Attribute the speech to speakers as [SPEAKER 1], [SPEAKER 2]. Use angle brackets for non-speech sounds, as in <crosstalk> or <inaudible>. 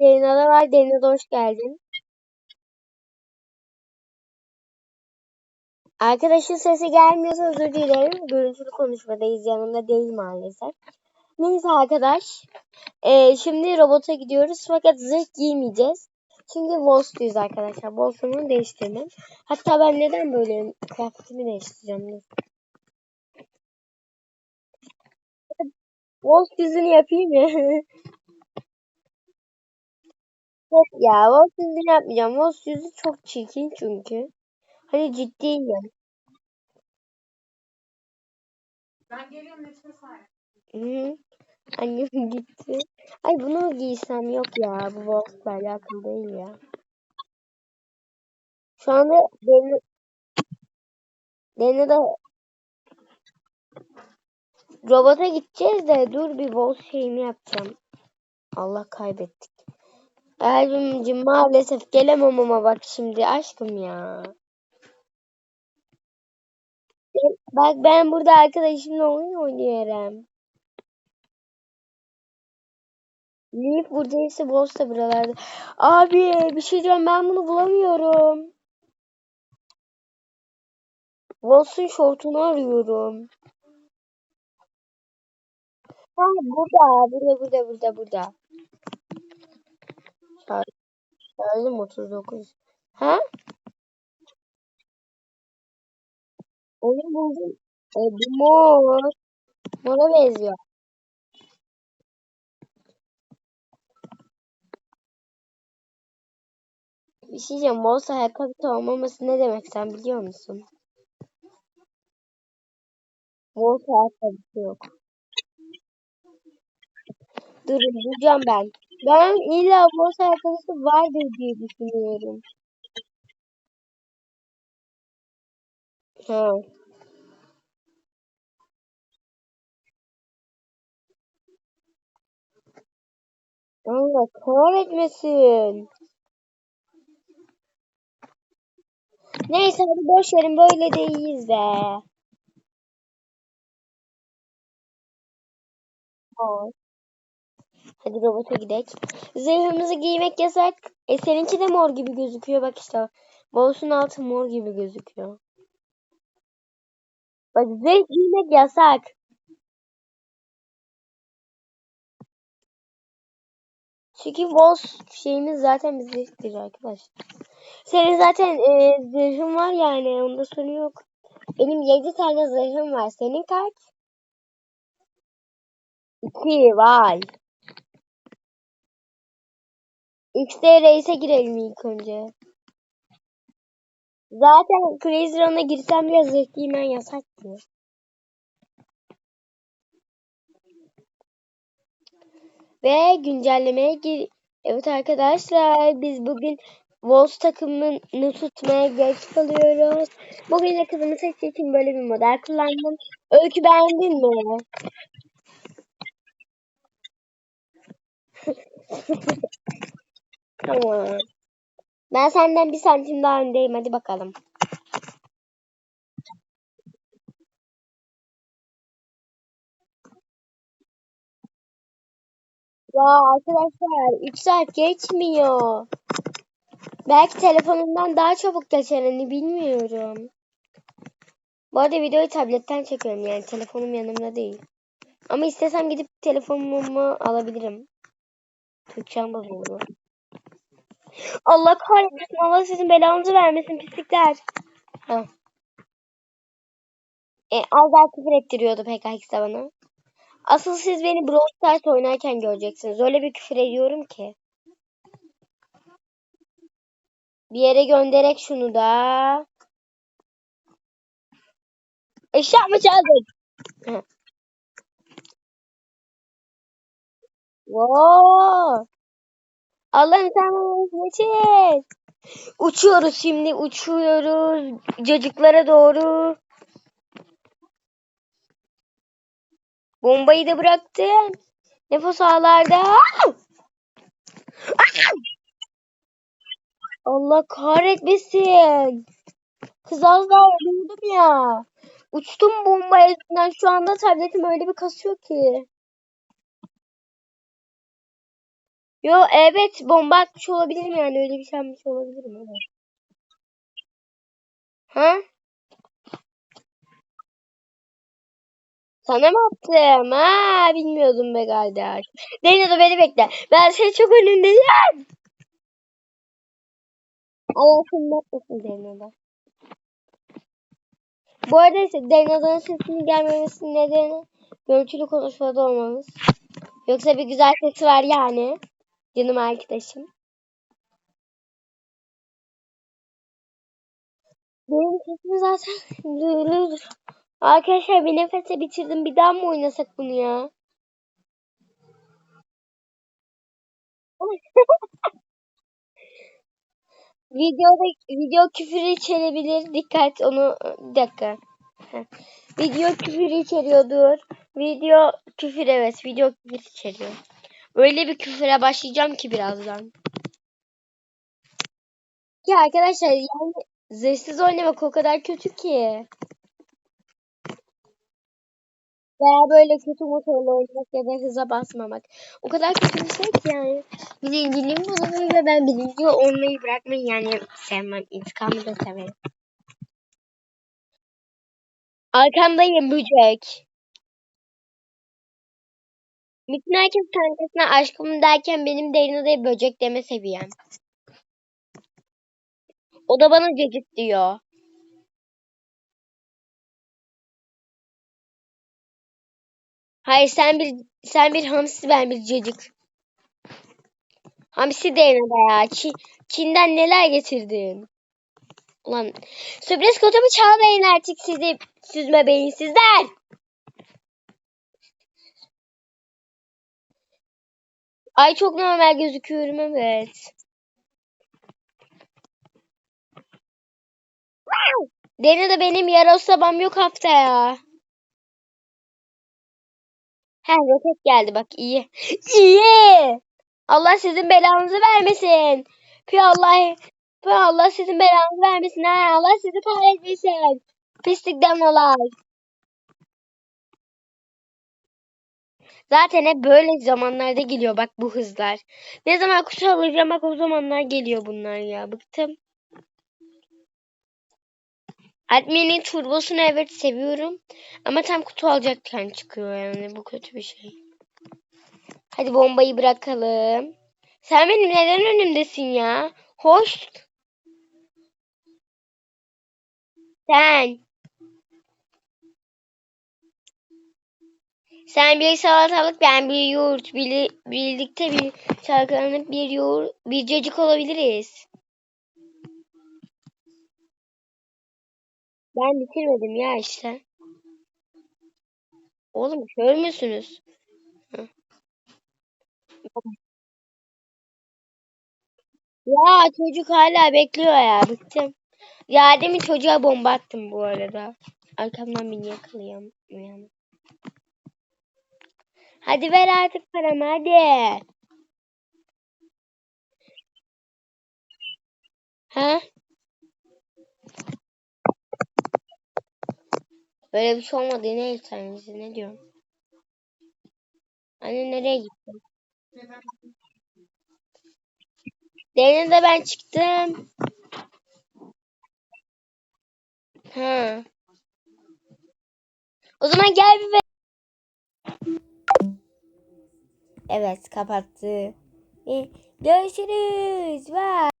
[SPEAKER 1] Dena'da var. Dena'da hoş geldin. Arkadaşın sesi gelmiyorsa özür dilerim. Görüntülü konuşmadayız. Yanımda değil maalesef. Neyse arkadaş. Ee, şimdi robota gidiyoruz. Fakat zırh giymeyeceğiz. Çünkü Wolf'luyuz arkadaşlar. Wolf'umu değiştirdim. Hatta ben neden böyle kıyafetimi değiştireceğim. Wolf yüzünü yapayım mı? <laughs> Yok ya Wolf yüzünü yapmayacağım. Wolf yüzü çok çirkin çünkü. Hani ciddiyim.
[SPEAKER 2] Ben geliyorum nefes.
[SPEAKER 1] Hı. Annem <laughs> gitti. Ay bunu giysem yok ya. Bu Wolf'la alakalı değil ya. Şu anda Deni, Deni de robota gideceğiz de dur bir Wolf şeyimi yapacağım. Allah kaybettik. Albümcüm maalesef gelemem ama bak şimdi aşkım ya. Bak ben burada arkadaşımla oyun oynuyorum. Leaf buradaysa Wolf da buralarda. Abi bir şey diyeceğim ben bunu bulamıyorum. Wolf'un şortunu arıyorum. Ha burada, burada, burada, burada, burada. Şarjım 39. Ha? Onu buldum. E, bu mor. Mora benziyor. Bir şey diyeceğim. Mor ayakkabı olmaması ne demek sen biliyor musun? Mor ayakkabısı yok. Durun bulacağım ben. Ben illa mor ayakkabısı vardır diye düşünüyorum. Ha. Allah kahretmesin. Neyse hadi boş verin böyle de iyiyiz be. Aa. Hadi robota gidelim. Zırhımızı giymek yasak. E seninki de mor gibi gözüküyor. Bak işte. Bolsun altı mor gibi gözüküyor. Bak zırh giymek yasak. Çünkü Boss şeyimiz zaten bir zırhtır arkadaşlar. Senin zaten e, zırhın var yani. Onda sorun yok. Benim 7 tane zırhım var. Senin kaç? 2 vay. XD Race'e girelim ilk önce. Zaten Crazy Run'a girsem bile zırh giymen yasak diyor. Ve güncellemeye gir. Evet arkadaşlar biz bugün Wolves takımını tutmaya geç kalıyoruz. Bugün de kızımı için böyle bir model kullandım. Öykü beğendin mi? <laughs> Ben senden bir santim daha öndeyim. Hadi bakalım. Ya arkadaşlar 3 saat geçmiyor. Belki telefonumdan daha çabuk geçer hani bilmiyorum. Bu arada videoyu tabletten çekiyorum yani telefonum yanımda değil. Ama istesem gidip telefonumu alabilirim. Türkçem bozuldu. Allah kahretmesin. Allah sizin belanızı vermesin pislikler. Ha. E, az daha küfür ettiriyordu PKX bana. Asıl siz beni Brawl Stars oynarken göreceksiniz. Öyle bir küfür ediyorum ki. Bir yere gönderek şunu da. Eşya mı çaldın? Wow. Allah'ım sen geçin. Uçuyoruz şimdi uçuyoruz. Cacıklara doğru. Bombayı da bıraktım. Nefes ağlarda. Allah kahretmesin. Kız az daha ölüyordum ya. Uçtum bomba yüzünden. Şu anda tabletim öyle bir kasıyor ki. Yo evet bomba atmış olabilirim yani öyle bir şey olabilirim evet. Ha? Sana mı attım? Ha bilmiyordum be kardeş. Deniz beni bekle. Ben seni çok önündeyim. Ayakını atmasın Deniz Bu arada ise Deniz'in sesinin gelmemesinin nedeni görüntülü konuşmada olmamız. Yoksa bir güzel sesi var yani. Canım arkadaşım. Benim sesim zaten duyuluyordur. Arkadaşlar bir nefese bitirdim. Bir daha mı oynasak bunu ya? <laughs> Videoda video küfür içerebilir. Dikkat onu bir dakika. Video küfür içeriyordur. Video küfür evet video küfür içeriyor. Öyle bir küfüre başlayacağım ki birazdan. Ya arkadaşlar yani zırhsız oynamak o kadar kötü ki. Veya böyle kötü motorla oynamak ya da hıza basmamak. O kadar kötü bir şey ki yani. Birinciliğim bunu ve ben birinci olmayı bırakmayı yani sevmem. İntikamı da severim. Arkamdayım böcek. Bütün herkes kankasına aşkım derken benim derin odaya böcek deme seviyem. O da bana cacık diyor. Hayır sen bir sen bir hamsi ben bir cacık. Hamsi derin odaya. Çin, Çin'den neler getirdin? Ulan sürpriz kutumu çalmayın artık sizi süzme beyinsizler. Ay çok normal gözüküyorum evet. Denize benim yaros sabam yok haftaya. He roket geldi bak iyi. İyi. Allah sizin belanızı vermesin. Pü Allah. Pü Allah sizin belanızı vermesin. Ha, Allah sizi kahretmesin. Pislikten olay. Zaten hep böyle zamanlarda geliyor bak bu hızlar. Ne zaman kutu alacağım bak o zamanlar geliyor bunlar ya. Bıktım. Admin'in turbosunu evet seviyorum. Ama tam kutu alacakken çıkıyor yani. Bu kötü bir şey. Hadi bombayı bırakalım. Sen benim neden önümdesin ya? Hoş. Sen. Sen bir salatalık ben bir yoğurt. Bili, birlikte bir çalkalanıp bir yoğurt, bir cacık olabiliriz. Ben bitirmedim ya işte. Oğlum kör müsünüz? Ya çocuk hala bekliyor ya. Bıktım. Ya demin çocuğa bomba attım bu arada. Arkamdan beni yakalıyor. Hadi ver artık paramı hadi. Ha? Böyle bir şey olmadı. Ne efsanesi ne diyorsun? Anne nereye gittin? Denizde ben çıktım. Ha. O zaman gel bir Evet kapattı. Görüşürüz. Bye.